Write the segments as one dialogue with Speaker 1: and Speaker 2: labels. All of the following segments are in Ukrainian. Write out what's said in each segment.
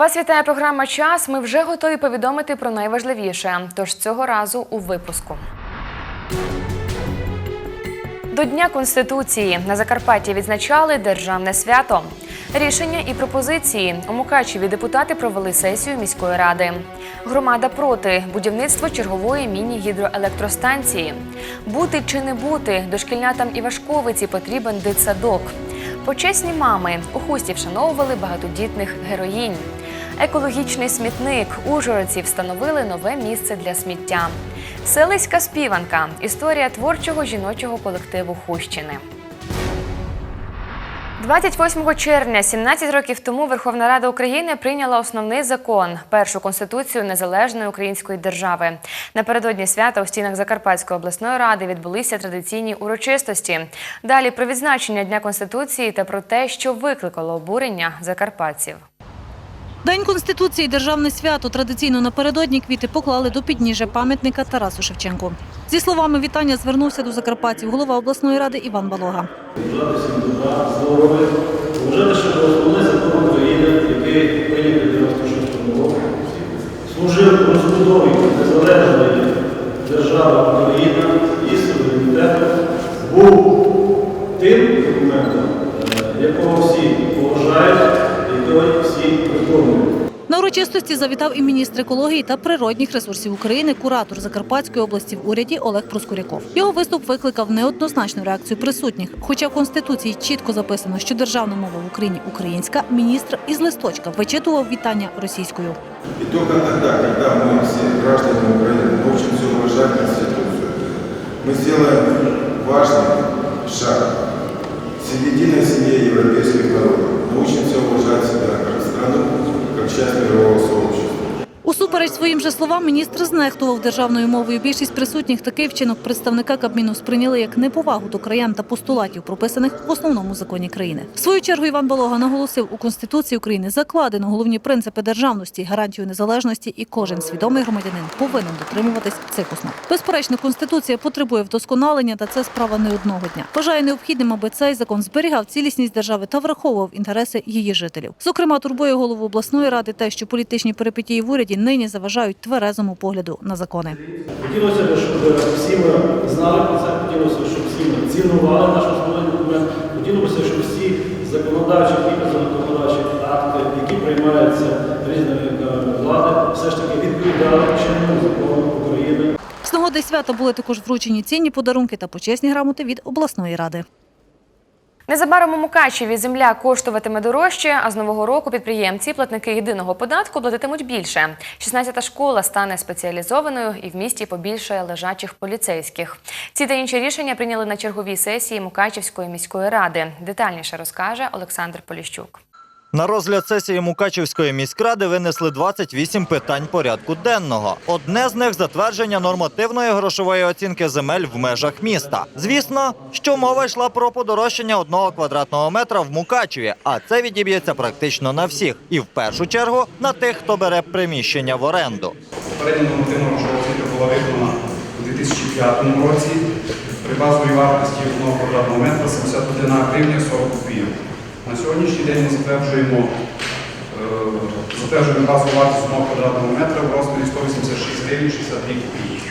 Speaker 1: Вас вітає програма Час. Ми вже готові повідомити про найважливіше. Тож цього разу у випуску. До Дня Конституції на Закарпатті відзначали державне свято. Рішення і пропозиції у Мукачеві депутати провели сесію міської ради. Громада проти будівництво чергової міні-гідроелектростанції. Бути чи не бути дошкільнятам Івашковиці потрібен дитсадок. Почесні мами у хусті вшановували багатодітних героїнь. Екологічний смітник ужгородці встановили нове місце для сміття. Селиська співанка історія творчого жіночого колективу Хущини. 28 червня, 17 років тому, Верховна Рада України прийняла основний закон першу конституцію незалежної української держави. Напередодні свята у стінах Закарпатської обласної ради відбулися традиційні урочистості. Далі про відзначення Дня Конституції та про те, що викликало обурення закарпатців.
Speaker 2: День Конституції – державне свято. Традиційно напередодні квіти поклали до підніжжя пам'ятника Тарасу Шевченку. Зі словами вітання звернувся до закарпатців голова обласної ради Іван Балога.
Speaker 3: Вважати, що це основний закон України, який прийнятий в 96 році, служив розбудові незалежної держави Україна і суверенітету, був тим документом, е, якого всі поважають і той всі виконують.
Speaker 2: На урочистості завітав і міністр екології та природних ресурсів України, куратор Закарпатської області в уряді Олег Проскуряков. Його виступ викликав неоднозначну реакцію присутніх. Хоча в Конституції чітко записано, що державна мова в Україні українська, міністр із листочка вичитував вітання російською.
Speaker 4: И только тогда, когда мы все граждане Украины научимся уважать Конституцию, мы сделаем важный шаг в единой семье европейских народов. Научимся уважать себя как страну, как часть мирового сообщества.
Speaker 2: Усупереч своїм же словам, міністр знехтував державною мовою. Більшість присутніх такий вчинок представника Кабміну сприйняли як неповагу до краян та постулатів, прописаних в основному законі країни. В свою чергу Іван Балога наголосив, у Конституції України закладено головні принципи державності, гарантію незалежності, і кожен свідомий громадянин повинен дотримуватись цих основ. Безперечно, Конституція потребує вдосконалення, та це справа не одного дня. Вважає необхідним, аби цей закон зберігав цілісність держави та враховував інтереси її жителів. Зокрема, турбує голову обласної ради те, що політичні перипетії в уряді нині заважають тверезому погляду на закони.
Speaker 3: Хотілося б, щоб всі ми знали про це, хотілося б, щоб всі ми цінували наш основний документ, хотілося б, щоб всі законодавчі і законодавчі акти, які приймаються різними е, влади, все ж таки відповідали чинному закону України.
Speaker 2: З нагоди свята були також вручені цінні подарунки та почесні грамоти від обласної ради.
Speaker 1: Незабаром у Мукачеві земля коштуватиме дорожче, а з нового року підприємці, платники єдиного податку платитимуть більше. 16-та школа стане спеціалізованою і в місті побільшає лежачих поліцейських. Ці та інші рішення прийняли на черговій сесії Мукачевської міської ради. Детальніше розкаже Олександр Поліщук.
Speaker 5: На розгляд сесії Мукачівської міськради винесли 28 питань порядку денного. Одне з них затвердження нормативної грошової оцінки земель в межах міста. Звісно, що мова йшла про подорожчання одного квадратного метра в Мукачеві, а це відіб'ється практично на всіх, і в першу чергу на тих, хто бере приміщення в оренду.
Speaker 6: Попередня нормативна грошова оцінка була виконана у 2005 році при базовій вартості одного квадратного метра 71 гривня 40 копійок. На сьогоднішній день ми затверджуємо, е, затверджуємо базову вартість одного квадратного метра в розмірі 186 гривень 62 копійки.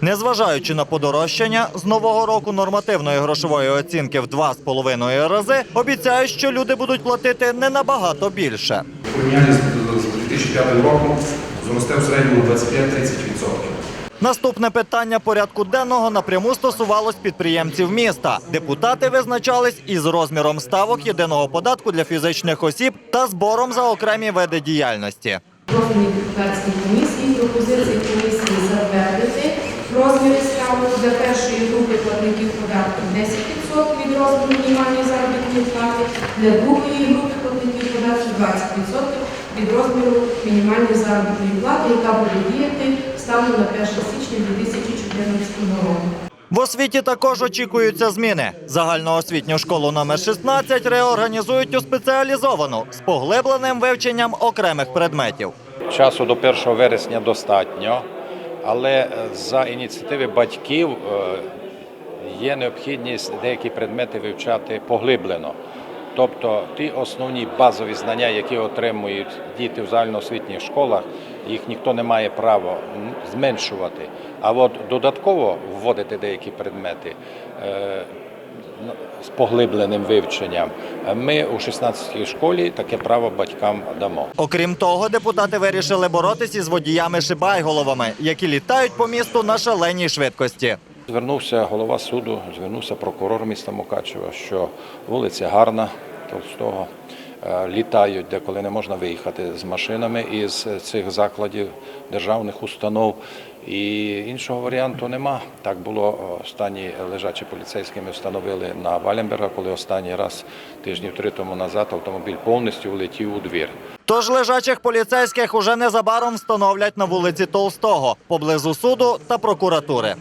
Speaker 5: Незважаючи на подорожчання, з нового року нормативної грошової оцінки в 2,5 рази обіцяють, що люди будуть платити не набагато більше.
Speaker 6: Порівняння з з 2005 роком зросте в середньому 25-30%.
Speaker 5: Наступне питання порядку денного напряму стосувалось підприємців міста. Депутати визначались із розміром ставок єдиного податку для фізичних осіб та збором за окремі види діяльності.
Speaker 7: профільній депутатській комісії пропозиції комісії затвердити розміри ставок для першої групи платників податків 10% від розміру мінімальної заробітної плати, для другої групи платників податків 20% від розміру мінімальної заробітної плати, яка буде діяти станом на 1 січня 2014 року.
Speaker 5: В освіті також очікуються зміни. Загальноосвітню школу номер 16 реорганізують у спеціалізовану з поглибленим вивченням окремих предметів.
Speaker 8: Часу до 1 вересня достатньо, але е, за ініціативи батьків е, є необхідність деякі предмети вивчати поглиблено. Тобто ті основні базові знання, які отримують діти в загальноосвітніх школах, їх ніхто не має права зменшувати. А от додатково вводити деякі предмети е, з поглибленим вивченням. е, Ми у 16-й школі таке право батькам дамо.
Speaker 5: Окрім того, депутати вирішили боротися із водіями шибайголовами, які літають по місту на шаленій швидкості.
Speaker 8: Звернувся голова суду, звернувся прокурор міста Мукачева, що вулиця гарна Толстого. е, Літають, деколи не можна виїхати з машинами із цих закладів державних установ. І іншого варіанту нема. Так було е, останні лежачі поліцейськими встановили на Валенберга, коли останній раз тижнів три тому назад автомобіль повністю влетів у двір.
Speaker 5: Тож лежачих поліцейських уже незабаром встановлять на вулиці Толстого поблизу суду та прокуратури.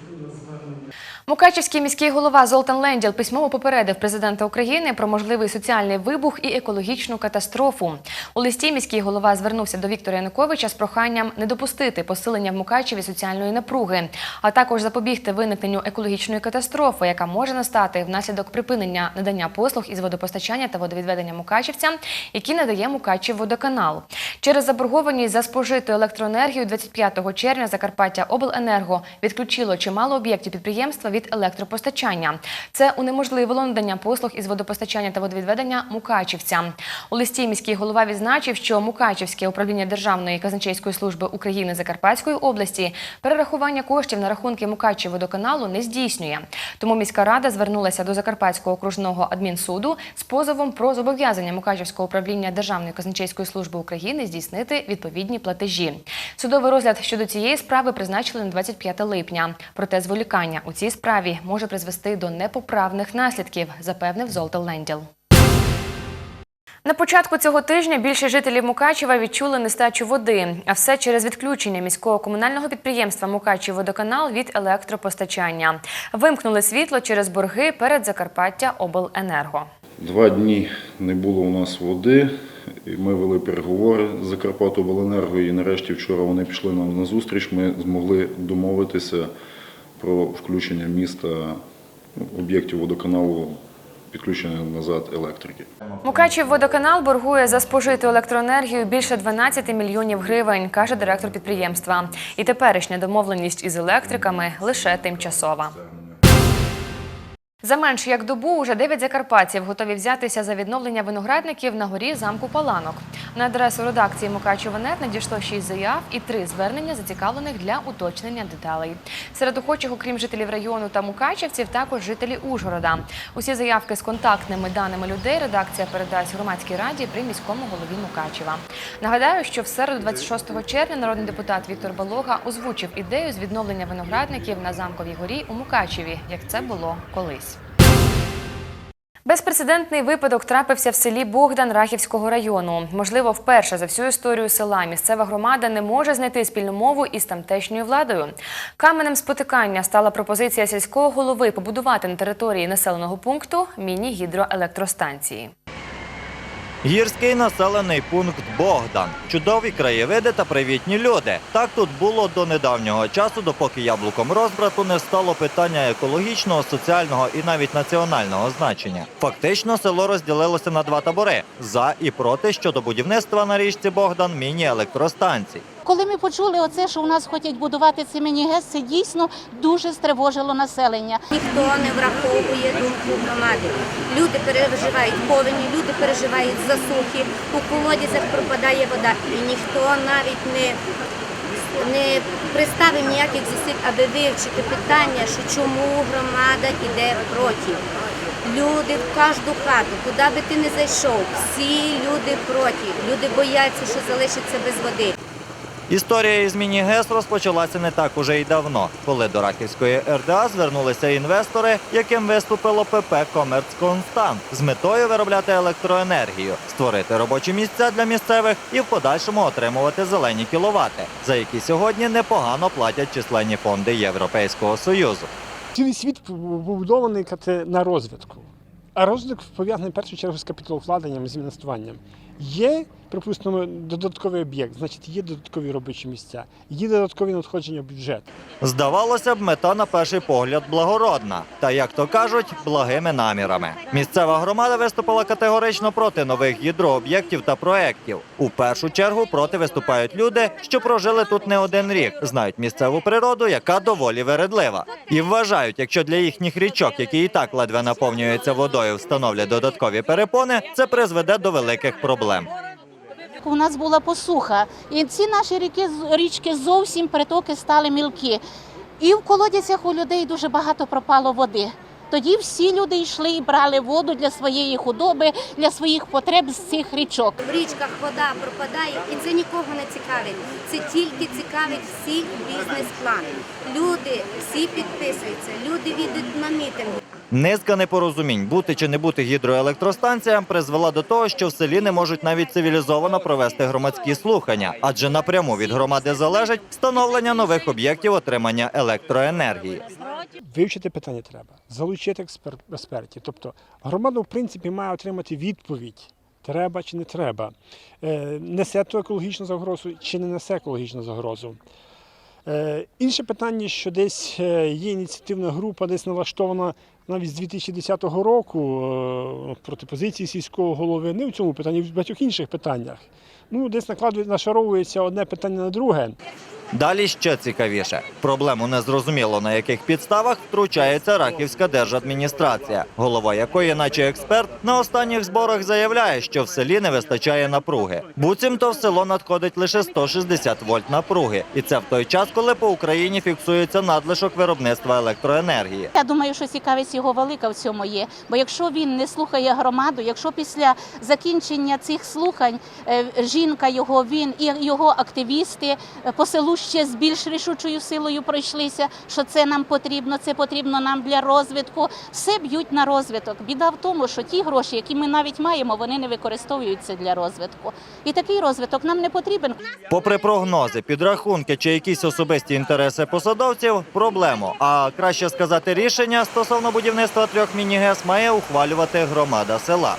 Speaker 1: Мукачівський міський голова Золтан Ленділ письмово попередив президента України про можливий соціальний вибух і екологічну катастрофу. У листі міський голова звернувся до Віктора Януковича з проханням не допустити посилення в Мукачеві соціальної напруги, а також запобігти виникненню екологічної катастрофи, яка може настати внаслідок припинення надання послуг із водопостачання та водовідведення мукачівцям, які надає Мукачів водоканал. Через заборгованість за спожиту електроенергію 25 червня Закарпаття Обленерго відключило чимало об'єктів підприємства від електропостачання. Це унеможливило надання послуг із водопостачання та водовідведення мукачівцям. У листі міський голова відзначив, що Мукачівське управління Державної казначейської служби України Закарпатської області перерахування коштів на рахунки Мукачівводоканалу не здійснює. Тому міська рада звернулася до Закарпатського окружного адмінсуду з позовом про зобов'язання Мукачівського управління Державної казначейської служби України здійснити відповідні платежі. Судовий розгляд щодо цієї справи призначили на 25 липня. Проте зволікання у цій справі може призвести до непоправних наслідків, запевнив Золтан Ленділ. На початку цього тижня більше жителів Мукачева відчули нестачу води, а все через відключення міського комунального підприємства Мукачівводоканал від електропостачання. Вимкнули світло через борги перед Закарпаття Обленерго.
Speaker 9: Два дні не було у нас води, і ми вели переговори з Закарпатобленерго, і нарешті вчора вони пішли нам на зустріч. Ми змогли домовитися про включення міста об'єктів водоканалу, підключення назад електрики.
Speaker 1: Мукачів водоканал боргує за спожиту електроенергію більше 12 мільйонів гривень, каже директор підприємства. І теперішня домовленість із електриками лише тимчасова. За менш як добу уже 9 закарпатців готові взятися за відновлення виноградників на горі замку Паланок. На адресу редакції Мукачева.нет надійшло 6 заяв і 3 звернення зацікавлених для уточнення деталей. Серед охочих, окрім жителів району та мукачівців, також жителі Ужгорода. Усі заявки з контактними даними людей редакція передасть громадській раді при міському голові Мукачева. Нагадаю, що в середу, 26 червня, народний депутат Віктор Балога озвучив ідею з відновлення виноградників на замковій горі у Мукачеві, як це було колись. Безпрецедентний випадок трапився в селі Богдан Рахівського району. Можливо, вперше за всю історію села місцева громада не може знайти спільну мову із тамтешньою владою. Каменем спотикання стала пропозиція сільського голови побудувати на території населеного пункту міні-гідроелектростанції.
Speaker 5: Гірський населений пункт Богдан. Чудові краєвиди та привітні люди. Так тут було до недавнього часу, допоки яблуком розбрату не стало питання екологічного, соціального і навіть національного значення. Фактично, село розділилося на два табори за і проти щодо будівництва на річці Богдан міні-електростанцій.
Speaker 10: Коли ми почули оце, що у нас хочуть будувати ці міні-ГЕС, це дійсно дуже стривожило населення.
Speaker 11: Ніхто не враховує думку громади. Люди переживають повені, люди переживають засухи, у колодязях пропадає вода, і ніхто навіть не, не приставив ніяких зусиль, аби вивчити питання, що чому громада йде проти. Люди в кожну хату, куди би ти не зайшов, всі люди проти. Люди бояться, що залишаться без води.
Speaker 5: Історія із міні-ГЕС розпочалася не так уже й давно, коли до Рахівської РДА звернулися інвестори, яким виступило ПП «Комерцконстант» з метою виробляти електроенергію, створити робочі місця для місцевих і в подальшому отримувати зелені кіловати, за які сьогодні непогано платять численні фонди Європейського союзу.
Speaker 12: Цілий світ побудований на розвитку. А розвиток пов'язаний першу чергу з капіталовкладенням, з інвестуванням. Є, припустимо, додатковий об'єкт, значить є додаткові робочі місця, є додаткові надходження в бюджет.
Speaker 5: Здавалося б, мета на перший погляд благородна, та як то кажуть, благими намірами. Місцева громада виступила категорично проти нових гідрооб'єктів та проєктів. У першу чергу проти виступають люди, що прожили тут не один рік, знають місцеву природу, яка доволі вередлива, і вважають, якщо для їхніх річок, які і так ледве наповнюються водою, встановлять додаткові перепони, це призведе до великих проблем.
Speaker 10: У нас була посуха, і ці наші ріки, річки зовсім притоки стали мілкі. І в колодязях у людей дуже багато пропало води. Тоді всі люди йшли і брали воду для своєї худоби, для своїх потреб з цих річок.
Speaker 11: В річках вода пропадає, і це нікого не цікавить. Це тільки цікавить всіх бізнес-план. Люди всі підписуються, люди їдуть на мітинги.
Speaker 5: Низка непорозумінь, бути чи не бути гідроелектростанціям, призвела до того, що в селі не можуть навіть цивілізовано провести громадські слухання, адже напряму від громади залежить встановлення нових об'єктів отримання електроенергії.
Speaker 12: Вивчити питання треба, залучити експер- експертів. Тобто громада, в принципі, має отримати відповідь. Треба чи не треба. Е, Несе ту екологічну загрозу чи не несе екологічну загрозу. Е, Інше питання, що десь е, є ініціативна група, десь налаштована навіть з 2010 року проти позиції сільського голови, не в цьому питанні, в багатьох інших питаннях. Ну, десь накладує, нашаровується одне питання на друге.
Speaker 5: Далі ще цікавіше. Проблему незрозуміло на яких підставах втручається Рахівська держадміністрація, голова якої, наче експерт, на останніх зборах заявляє, що в селі не вистачає напруги. Буцімто в село надходить лише 160 вольт напруги, і це в той час, коли по Україні фіксується надлишок виробництва електроенергії.
Speaker 10: Я думаю, що цікавість його велика в цьому є. Бо якщо він не слухає громаду, якщо після закінчення цих слухань е, жінка його, він і його активісти е, по селу ще з більш рішучою силою пройшлися, що це нам потрібно, це потрібно нам для розвитку. Все б'ють на розвиток. Біда в тому, що ті гроші, які ми навіть маємо, вони не використовуються для розвитку. І такий розвиток нам не потрібен.
Speaker 5: Попри прогнози, підрахунки чи якісь особисті інтереси посадовців, проблему, а краще сказати, рішення стосовно будівництва трьох міні-ГЕС має ухвалювати громада села.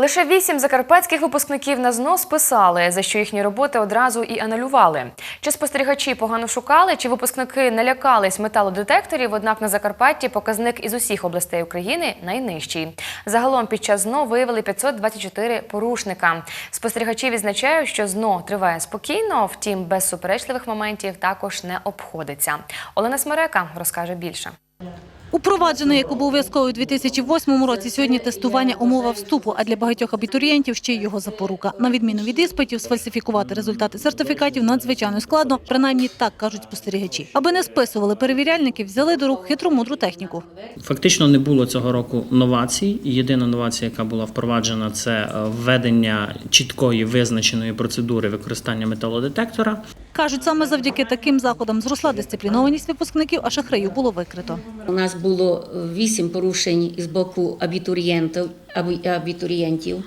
Speaker 1: Лише вісім закарпатських випускників на ЗНО списали, за що їхні роботи одразу і анулювали. Чи спостерігачі погано шукали, чи випускники налякались металодетекторів, однак на Закарпатті показник із усіх областей України найнижчий. Загалом під час ЗНО виявили 524 порушника. Спостерігачі відзначають, що ЗНО триває спокійно, втім без суперечливих моментів також не обходиться. Олена Смерека розкаже більше.
Speaker 2: Упроваджено як обов'язково у 2008 році сьогодні тестування умова вступу, а для багатьох абітурієнтів ще й його запорука. На відміну від іспитів, сфальсифікувати результати сертифікатів надзвичайно складно, принаймні так кажуть спостерігачі. Аби не списували перевіряльників, взяли до рук хитромудру техніку.
Speaker 13: Фактично не було цього року новацій. Єдина новація, яка була впроваджена, це е, введення чіткої визначеної процедури використання металодетектора.
Speaker 2: Кажуть, саме завдяки таким заходам зросла дисциплінованість випускників, а шахраїв було викрито.
Speaker 14: У нас було вісім порушень з боку абітурієнтів, абі- абітурієнтів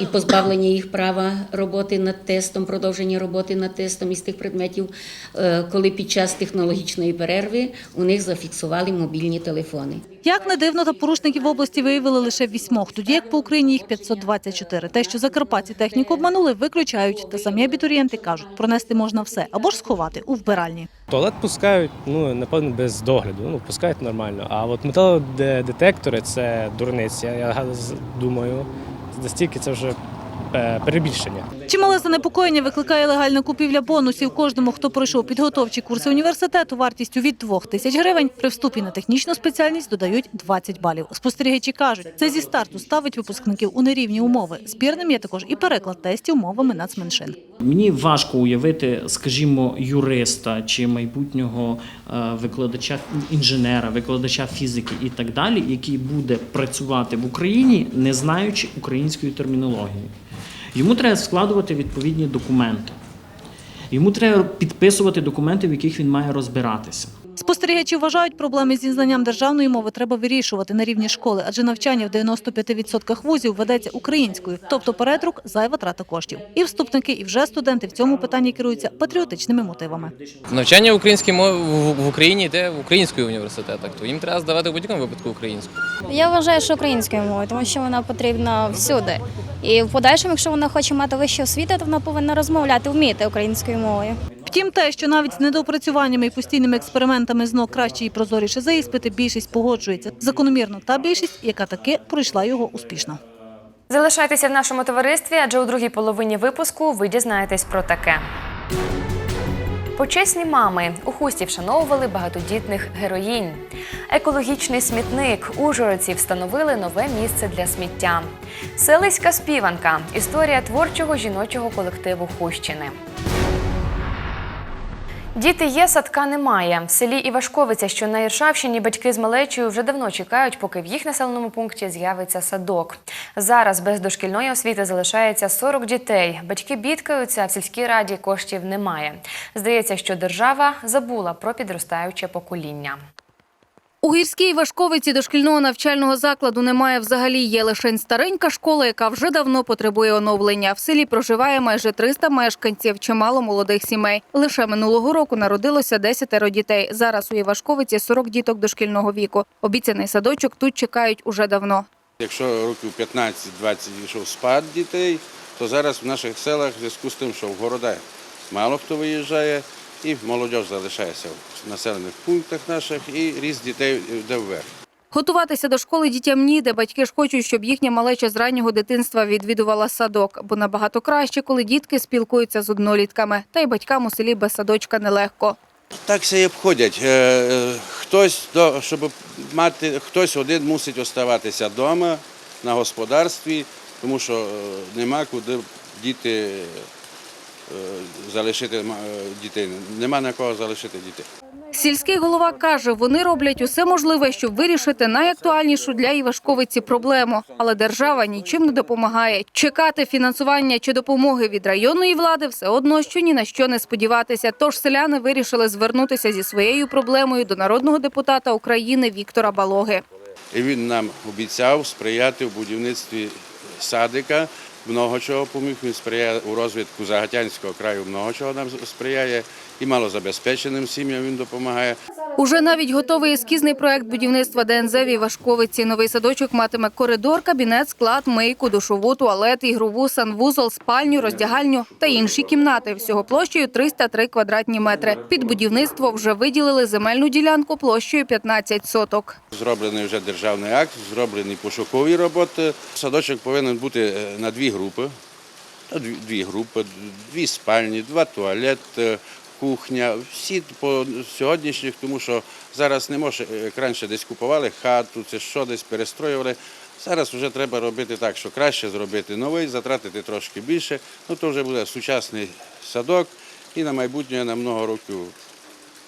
Speaker 14: і позбавлення їх права роботи над тестом, продовження роботи над тестом із тих предметів, е, коли під час технологічної перерви у них зафіксували мобільні телефони.
Speaker 2: Як не дивно, та порушників в області виявили лише вісьмох, тоді як по Україні їх 524. Те, що закарпатці техніку обманули, виключають. Та самі абітурієнти кажуть, пронести можна все або ж сховати у вбиральні.
Speaker 15: Туалет пускають, ну напевно, без догляду. Ну пускають нормально. А от металодетектори це дурниця. Я думаю, настільки це вже перебільшення.
Speaker 2: Чимале занепокоєння викликає легальна купівля бонусів кожному, хто пройшов підготовчі курси університету вартістю від 2 тисяч гривень. При вступі на технічну спеціальність додають 20 балів. Спостерігачі кажуть, це зі старту ставить випускників у нерівні умови. Спірним є також і переклад тестів мовами нацменшин.
Speaker 13: Мені важко уявити, скажімо, юриста чи майбутнього е, викладача інженера, викладача фізики і так далі, який буде працювати в Україні, не знаючи української термінології. Йому треба складувати відповідні документи. Йому треба підписувати документи, в яких він має розбиратися.
Speaker 2: Спостерігачі вважають, проблеми зі знанням державної мови треба вирішувати на рівні школи, адже навчання в 95% вузів ведеться українською, тобто передрук – зайва трата коштів. І вступники, і вже студенти в цьому питанні керуються патріотичними мотивами.
Speaker 16: Навчання українській мові в в Україні йде в українських університетах, то їм треба здавати в будь-якому випадку українську.
Speaker 17: Я вважаю, що українською мовою, тому що вона потрібна всюди. І в подальшому, якщо вона хоче мати вищу освіту, то вона повинна розмовляти, вміти українською мовою.
Speaker 2: Втім, те, що навіть з недоопрацюваннями і постійними експериментами ЗНО краще і прозоріше за іспити, більшість погоджується. Закономірно та більшість, яка таки пройшла його успішно.
Speaker 1: Залишайтеся в нашому товаристві, адже у другій половині випуску ви дізнаєтесь про таке. Почесні мами у хусті вшановували багатодітних героїнь. Екологічний смітник ужгородці встановили нове місце для сміття. Селиська співанка історія творчого жіночого колективу Хущини. Діти є, садка немає. В селі Івашковиця, що на Іршавщині, батьки з малечою вже давно чекають, поки в їх населеному пункті з'явиться садок. Зараз без дошкільної освіти залишається 40 дітей. Батьки бідкаються, а в сільській раді коштів немає. Здається, що держава забула про підростаюче покоління.
Speaker 18: У гірській Вашковиці дошкільного навчального закладу немає взагалі. Є лише старенька школа, яка вже давно потребує оновлення. В селі проживає майже 300 мешканців, чимало молодих сімей. Лише минулого року народилося 10 дітей. Зараз у Івашковиці 40 діток дошкільного віку. Обіцяний садочок тут чекають уже давно.
Speaker 19: Якщо років 15-20 йшов спад дітей, то зараз в наших селах в зв'язку з тим, що в городах мало хто виїжджає, і молодь залишається в населених пунктах наших, і ріст дітей йде вверх.
Speaker 18: Готуватися до школи дітям ніде. Батьки ж хочуть, щоб їхня малеча з раннього дитинства відвідувала садок, бо набагато краще, коли дітки спілкуються з однолітками. Та й батькам у селі без садочка нелегко.
Speaker 19: Так все і обходять. Е, е, Хтось, до- щоб мати, хтось один мусить оставатися вдома на господарстві, тому що е, нема куди діти залишити м- е, дітей. Нема на кого залишити дітей.
Speaker 18: Сільський голова каже, вони роблять усе можливе, щоб вирішити найактуальнішу для Івашковиці проблему. Але держава нічим не допомагає. Чекати фінансування чи допомоги від районної влади все одно, що ні на що не сподіватися. Тож селяни вирішили звернутися зі своєю проблемою до народного депутата України Віктора Балоги.
Speaker 19: І він нам обіцяв сприяти в будівництві садика. Много чого поміг. Він сприяє у розвитку Загатянського краю, много чого нам сприяє. І малозабезпеченим сім'ям він допомагає.
Speaker 18: Уже навіть готовий ескізний проект будівництва ДНЗ в Івашковиці. Новий садочок матиме коридор, кабінет, склад, мийку, душову, туалет, ігрову, санвузол, спальню, роздягальню та інші кімнати. Всього площею 303 квадратні метри. Під будівництво вже виділили земельну ділянку площею 15 соток.
Speaker 19: Зроблений вже державний акт, зроблені пошукові роботи. Садочок повинен бути е, на дві групи. Дві, дві групи, дві спальні, два туалети, кухня. Всі по сьогоднішніх, тому що зараз не може, як раніше десь купували хату, це що десь перестроювали. Зараз вже треба робити так, що краще зробити новий, затратити трошки більше. Ну то вже буде сучасний садок і на майбутнє на много років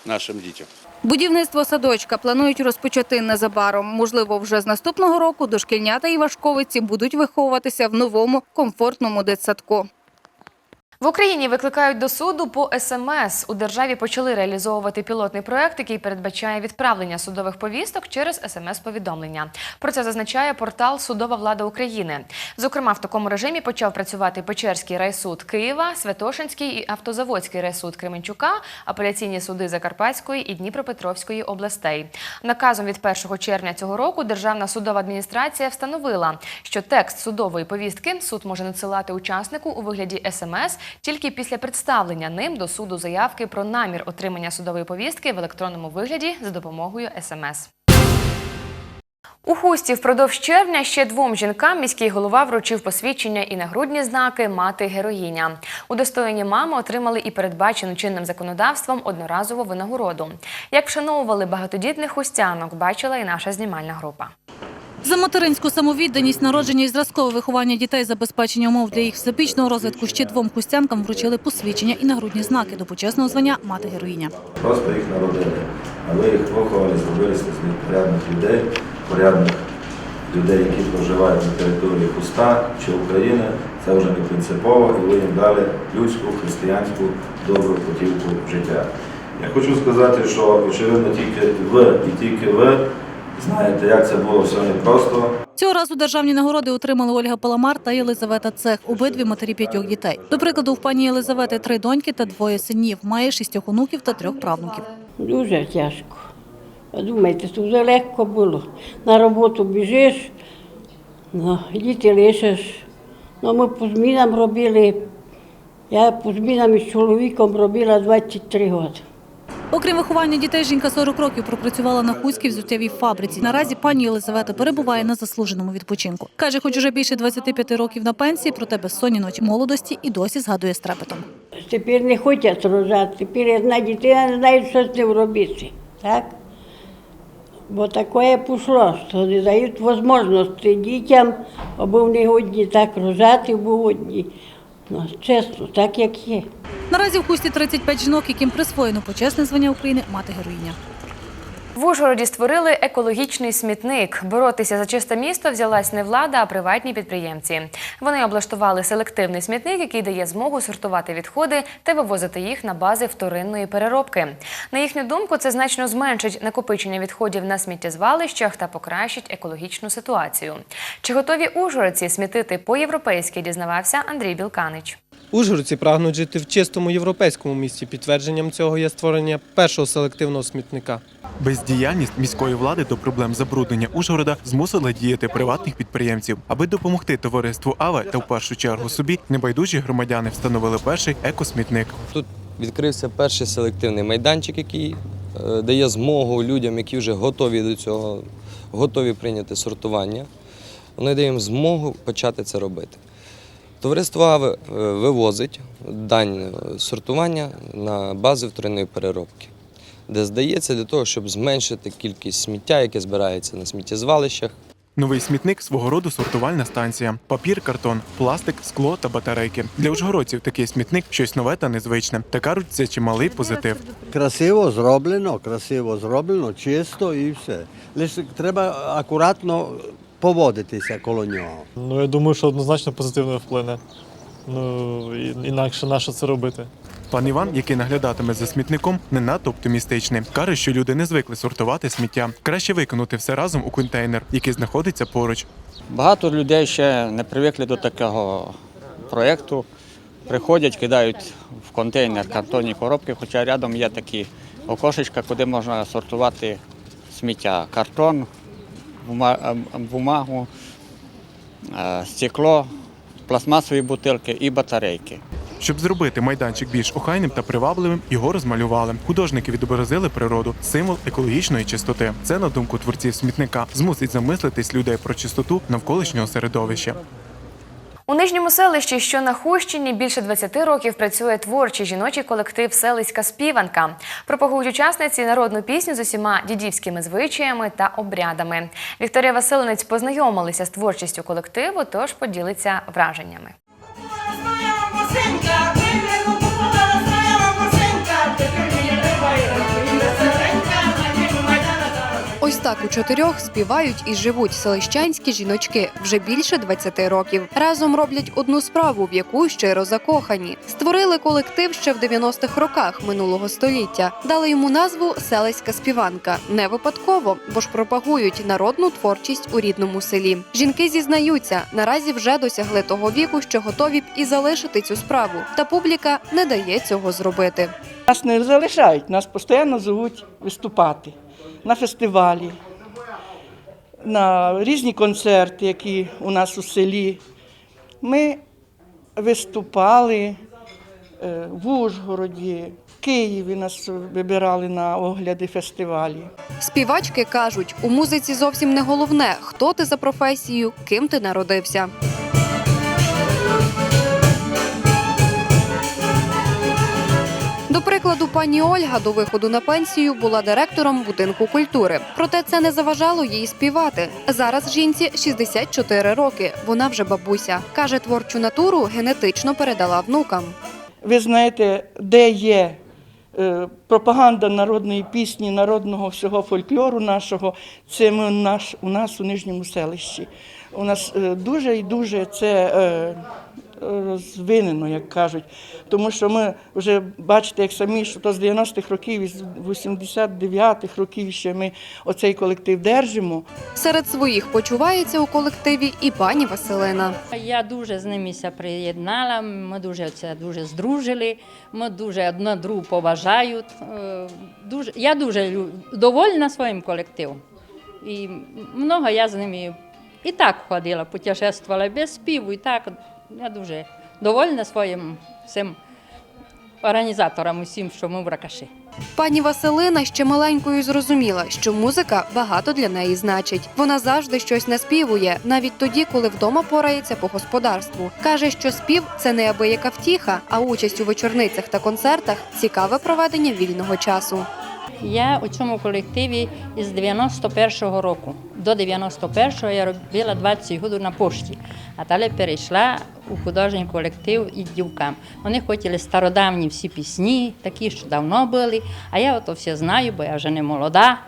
Speaker 19: нашим дітям.
Speaker 18: Будівництво садочка планують розпочати незабаром. Можливо, вже з наступного року дошкільнята Івашковиці будуть виховуватися в новому комфортному дитсадку.
Speaker 1: В Україні викликають до суду по СМС. У державі почали реалізовувати пілотний проект, який передбачає відправлення судових повісток через смс-повідомлення. Про це зазначає портал Судова влада України. Зокрема, в такому режимі почав працювати Печерський райсуд Києва, Святошинський і Автозаводський райсуд Кременчука, апеляційні суди Закарпатської і Дніпропетровської областей. Наказом від 1 червня цього року Державна судова адміністрація встановила, що текст судової повістки суд може надсилати учаснику у вигляді смс тільки після представлення ним до суду заявки про намір отримання судової повістки в електронному вигляді за допомогою смс. У Хусті впродовж червня ще двом жінкам міський голова вручив посвідчення і нагрудні знаки мати героїня. Удостоєні мами отримали і передбачену чинним законодавством одноразову винагороду. Як вшановували багатодітних хустянок, бачила і наша знімальна група.
Speaker 2: За материнську самовідданість, народження і зразкове виховання дітей, забезпечення умов для їх всебічного розвитку ще двом хустянкам вручили посвідчення і нагрудні знаки до почесного звання мати героїня.
Speaker 20: Просто їх народили. А ви їх виховали, зробили з них порядних людей, порядних людей, які проживають на території Хуста чи України. Це вже не принципово, і ви їм дали людську, християнську добру путівку життя. Я хочу сказати, що очевидно тільки ви і тільки ви знаєте, як це було все непросто.
Speaker 2: Цього разу державні нагороди отримали Ольга Паламар та Єлизавета Цех, обидві матері п'ятьох дітей. До прикладу, в пані Єлизавети три доньки та двоє синів. Має шістьох онуків та трьох правнуків.
Speaker 21: Дуже тяжко. Думаєте, це вже легко було. На роботу біжиш, ну, діти лишиш. Ну, ми по змінам робили. Я по змінам із чоловіком робила 23 роки.
Speaker 2: Окрім виховання дітей, жінка 40 років пропрацювала на хуській взуттєвій фабриці. Наразі пані Єлизавета перебуває на заслуженому відпочинку. Каже, хоч уже більше 25 років на пенсії, проте безсонні ночі молодості і досі згадує з трепетом.
Speaker 21: Тепер не хочуть рожати, тепер одна дитина не знає, що з ним робити. Так? Бо таке пішло, що не дають можливості дітям, аби вони годні так рожати, аби годні. Ну, чесно, так як є.
Speaker 2: Наразі в хусті 35 жінок, яким присвоєно почесне звання України мати героїня.
Speaker 1: В Ужгороді створили екологічний смітник. Боротися за чисте місто взялась не влада, а приватні підприємці. Вони облаштували селективний смітник, який дає змогу сортувати відходи та вивозити їх на бази вторинної переробки. На їхню думку, це значно зменшить накопичення відходів на сміттєзвалищах та покращить екологічну ситуацію. Чи готові ужгородці смітити по-європейськи, дізнавався Андрій Білканич.
Speaker 6: Ужгородці прагнуть жити в чистому європейському місті. Підтвердженням цього є створення першого селективного смітника.
Speaker 22: Бездіяльність міської влади до проблем забруднення Ужгорода змусила діяти приватних підприємців. Аби допомогти товариству АВЕ та в першу чергу собі, небайдужі громадяни встановили перший екосмітник.
Speaker 23: Тут відкрився перший селективний майданчик, який е, дає змогу людям, які вже готові до цього, готові прийняти сортування. Вони дають їм змогу почати це робити. Товариство АВЕ е, вивозить дань сортування на бази вторинної переробки, де здається для того, щоб зменшити кількість сміття, яке збирається на сміттєзвалищах.
Speaker 22: Новий смітник свого роду сортувальна станція: папір, картон, пластик, скло та батарейки. Для ужгородців такий смітник щось нове та незвичне. Та кажуть, це чималий позитив.
Speaker 24: Красиво зроблено, красиво зроблено, чисто і все. Лише треба акуратно поводитися коло нього.
Speaker 25: Ну, я думаю, що однозначно позитивно вплине. Ну, інакше на що це робити?
Speaker 22: Пан Іван, який наглядатиме за смітником, не надто оптимістичний. Каже, що люди не звикли сортувати сміття. Краще викинути все разом у контейнер, який знаходиться поруч.
Speaker 26: Багато людей ще не привикли до такого проєкту. Приходять, кидають в контейнер картонні коробки, хоча рядом є такі окошечка, куди можна сортувати сміття. Картон, бумагу, е, стекло, пластмасові бутилки і батарейки.
Speaker 22: Щоб зробити майданчик більш охайним та привабливим, його розмалювали. Художники відобразили природу, символ екологічної чистоти. Це, на думку творців смітника, змусить замислитись людей про чистоту навколишнього середовища.
Speaker 1: У нижньому селищі, що на Хущині, більше 20 років працює творчий жіночий колектив Селиська співанка. Пропагують учасниці народну пісню з усіма дідівськими звичаями та обрядами. Вікторія Василинець познайомилася з творчістю колективу, тож поділиться враженнями.
Speaker 27: Так у чотирьох співають і живуть селищанські жіночки вже більше 20 років. Разом роблять одну справу, в яку щиро закохані. Створили колектив ще в 90-х роках минулого століття. Дали йому назву Селиська співанка. Не випадково, бо ж пропагують народну творчість у рідному селі. Жінки зізнаються, наразі вже досягли того віку, що готові б і залишити цю справу. Та публіка не дає цього зробити.
Speaker 28: Нас не залишають, нас постійно зовуть виступати на фестивалі, на різні концерти, які у нас у селі. Ми виступали е, в Ужгороді, Києві нас вибирали на огляди фестивалі.
Speaker 27: Співачки кажуть, у музиці зовсім не головне, хто ти за професією, ким ти народився. Прикладу, пані Ольга до виходу на пенсію була директором будинку культури. Проте це не заважало їй співати. Зараз жінці 64 роки. Вона вже бабуся. Каже, творчу натуру генетично передала внукам.
Speaker 28: Ви знаєте, де є е, пропаганда народної пісні, народного всього фольклору нашого, це ми наш, у нас у нижньому селищі. У нас е, дуже і дуже це е, розвинено, як кажуть. Тому що ми вже бачите, як самі, що то з 90-х років, і з 89-х років ще ми оцей колектив держимо.
Speaker 27: Серед своїх почувається у колективі і пані Василина.
Speaker 29: Я дуже з ними приєднала, ми дуже це дуже здружили, ми дуже одна другу поважають. Е, Дуже, я дуже довольна своїм колективом. І много я з ними і так ходила, путешествувала без співу, і так. Я дуже довольна своїм всім організаторам, усім, що ми в Ракаші.
Speaker 27: Пані Василина ще маленькою зрозуміла, що музика багато для неї значить. Вона завжди щось наспівує, навіть тоді, коли вдома порається по господарству. Каже, що спів це неабияка втіха, а участь у вечорницях та концертах цікаве проведення вільного часу.
Speaker 29: Я у цьому колективі із 91-го року. До 91-го я робила 20 років на пошті, а далі перейшла у художній колектив і дівкам. Вони хотіли стародавні всі пісні, такі, що давно були, а я ото все знаю, бо я вже не молода.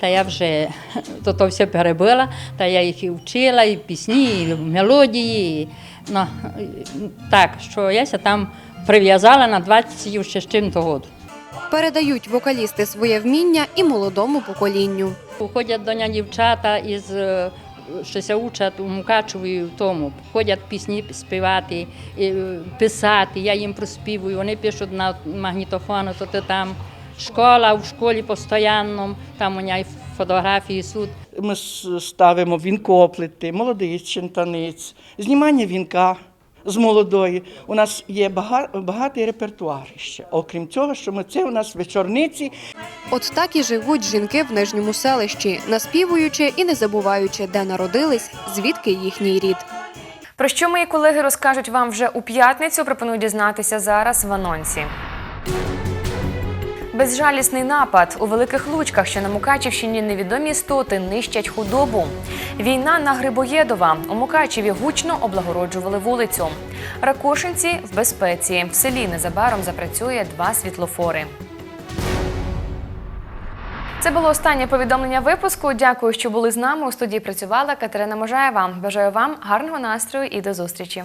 Speaker 29: Та я вже то, то все перебила, та я їх і вчила, і пісні, і мелодії. Ну, так, що я там прив'язала на 20 ще з чим-то году.
Speaker 27: Передають вокалісти своє вміння і молодому поколінню.
Speaker 29: Ходять до дівчата із е, що се учать у Мукачеві в тому, ходять пісні співати, е, писати, я їм проспівую, вони пишуть на магнітофону, то ти там. Школа в школі постійно, там у мене фотографії суд.
Speaker 28: Ми ставимо вінкоплити, молодичин танець, знімання вінка з молодої. У нас є бага- багатий репертуар ще. Окрім цього, що ми це у нас вечорниці.
Speaker 27: От так і живуть жінки в нижньому селищі, наспівуючи і не забуваючи, де народились, звідки їхній рід.
Speaker 1: Про що мої колеги розкажуть вам вже у п'ятницю, пропоную дізнатися зараз в анонсі. Безжалісний напад у великих лучках, що на Мукачівщині невідомі істоти нищать худобу. Війна на Грибоєдова. У Мукачеві гучно облагороджували вулицю. Ракошинці в безпеці. В селі незабаром запрацює два світлофори. Це було останнє повідомлення випуску. Дякую, що були з нами. У студії працювала Катерина Можаєва. Бажаю вам гарного настрою і до зустрічі.